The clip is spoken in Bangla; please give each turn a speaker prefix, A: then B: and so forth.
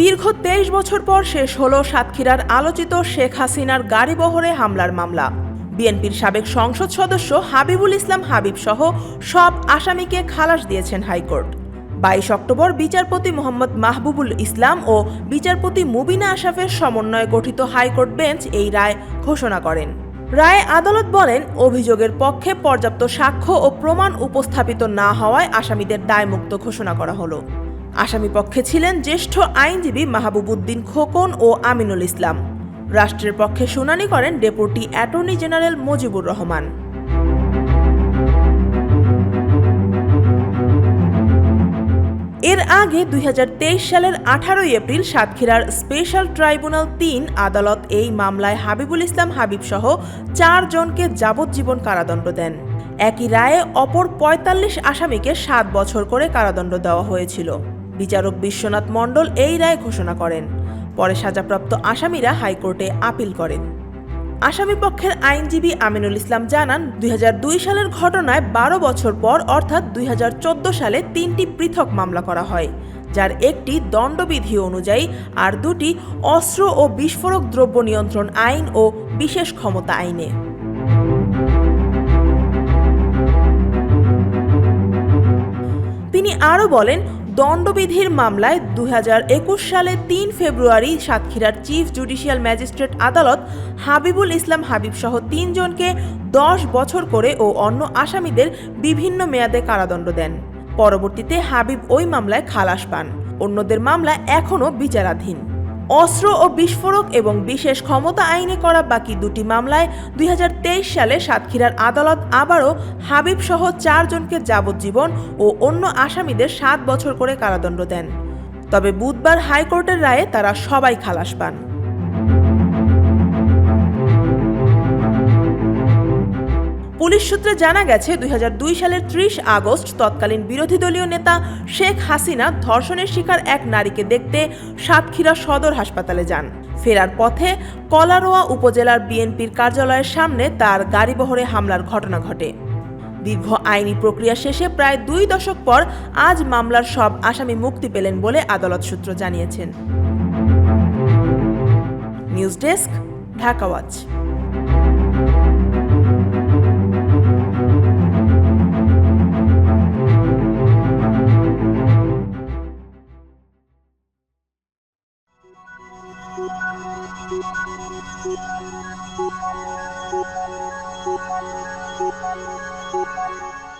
A: দীর্ঘ তেইশ বছর পর শেষ হলো সাতক্ষীরার আলোচিত শেখ হাসিনার গাড়িবহরে হামলার মামলা। বিএনপির সাবেক সংসদ সদস্য হাবিবুল ইসলাম হাবিব সহ সব আসামিকে খালাস দিয়েছেন হাইকোর্ট। বাইশ অক্টোবর বিচারপতি মোহাম্মদ মাহবুবুল ইসলাম ও বিচারপতি মুবিনা আশাফের সমন্বয়ে গঠিত হাইকোর্ট বেঞ্চ এই রায় ঘোষণা করেন। রায়ে আদালত বলেন, অভিযোগের পক্ষে পর্যাপ্ত সাক্ষ্য ও প্রমাণ উপস্থাপিত না হওয়ায় আসামিদের দায়মুক্ত ঘোষণা করা হলো। আসামি পক্ষে ছিলেন জ্যেষ্ঠ আইনজীবী মাহবুবুদ্দিন খোকন ও আমিনুল ইসলাম। রাষ্ট্রের পক্ষে শুনানি করেন deputy attorney general Mujibur Rahman. এর আগে দুই হাজার তেইশ সালের আঠারোই এপ্রিল সাতক্ষীরার স্পেশাল ট্রাইব্যুনাল তিন আদালত এই মামলায় হাবিবুল ইসলাম হাবিব সহ চারজনকে যাবজ্জীবন কারাদণ্ড দেন। একই রায়ে অপর পঁয়তাল্লিশ আসামিকে সাত বছর করে কারাদণ্ড দেওয়া হয়েছিল। বিচারক বিশ্বনাথ মণ্ডল এই রায় ঘোষণা করেন। পরে সাজাপ্রাপ্ত আসামিরা হাইকোর্টে আপিল করেন। আসামি পক্ষের আইনজীবী আমিনুল ইসলাম জানান, দুই হাজার দুই সালের ঘটনায় বারো বছর পর, অর্থাৎ দুই হাজার চোদ্দ সালে তিনটি পৃথক মামলা করা হয়, যার একটি দণ্ডবিধি অনুযায়ী আর দুটি অস্ত্র ও বিস্ফোরক দ্রব্য নিয়ন্ত্রণ আইন ও বিশেষ ক্ষমতা আইনে। তিনি আরও বলেন দণ্ডবিধির মামলায় দু হাজার একুশ সালে তিন ফেব্রুয়ারি সাতক্ষীরার চিফ জুডিশিয়াল ম্যাজিস্ট্রেট আদালত হাবিবুল ইসলাম হাবিব সহ তিনজনকে দশ বছর করে ও অন্য আসামিদের বিভিন্ন মেয়াদে কারাদণ্ড দেন। পরবর্তীতে হাবিব ওই মামলায় খালাস পান। অন্যদের মামলা এখনও বিচারাধীন। অস্ত্র ও বিস্ফোরক এবং বিশেষ ক্ষমতা আইনে করা বাকি দুটি মামলায় দুই হাজার তেইশ সালে সাতক্ষীরার আদালত আবারও হাবিব সহ চারজনকে যাবজ্জীবন ও অন্য আসামিদের সাত বছর করে কারাদণ্ড দেন। তবে বুধবার হাইকোর্টের রায়ে তারা সবাই খালাস পান। পুলিশ সূত্রে জানা গেছে, দুই হাজার দুই সালের ত্রিশ আগস্ট তৎকালীন বিরোধী দলীয় নেতা শেখ হাসিনা ধর্ষণের শিকার এক নারীকে দেখতে সাতক্ষীরা সদর হাসপাতালে যান। ফেরার পথে কলারোয়া উপজেলার বিএনপির কার্যালয়ের সামনে তার গাড়িবহরে হামলার ঘটনা ঘটে। দীর্ঘ আইনি প্রক্রিয়া শেষে প্রায় দুই দশক পর আজ মামলার সব আসামি মুক্তি পেলেন বলে আদালত সূত্র জানিয়েছেন। News desk, Dhaka Thank you.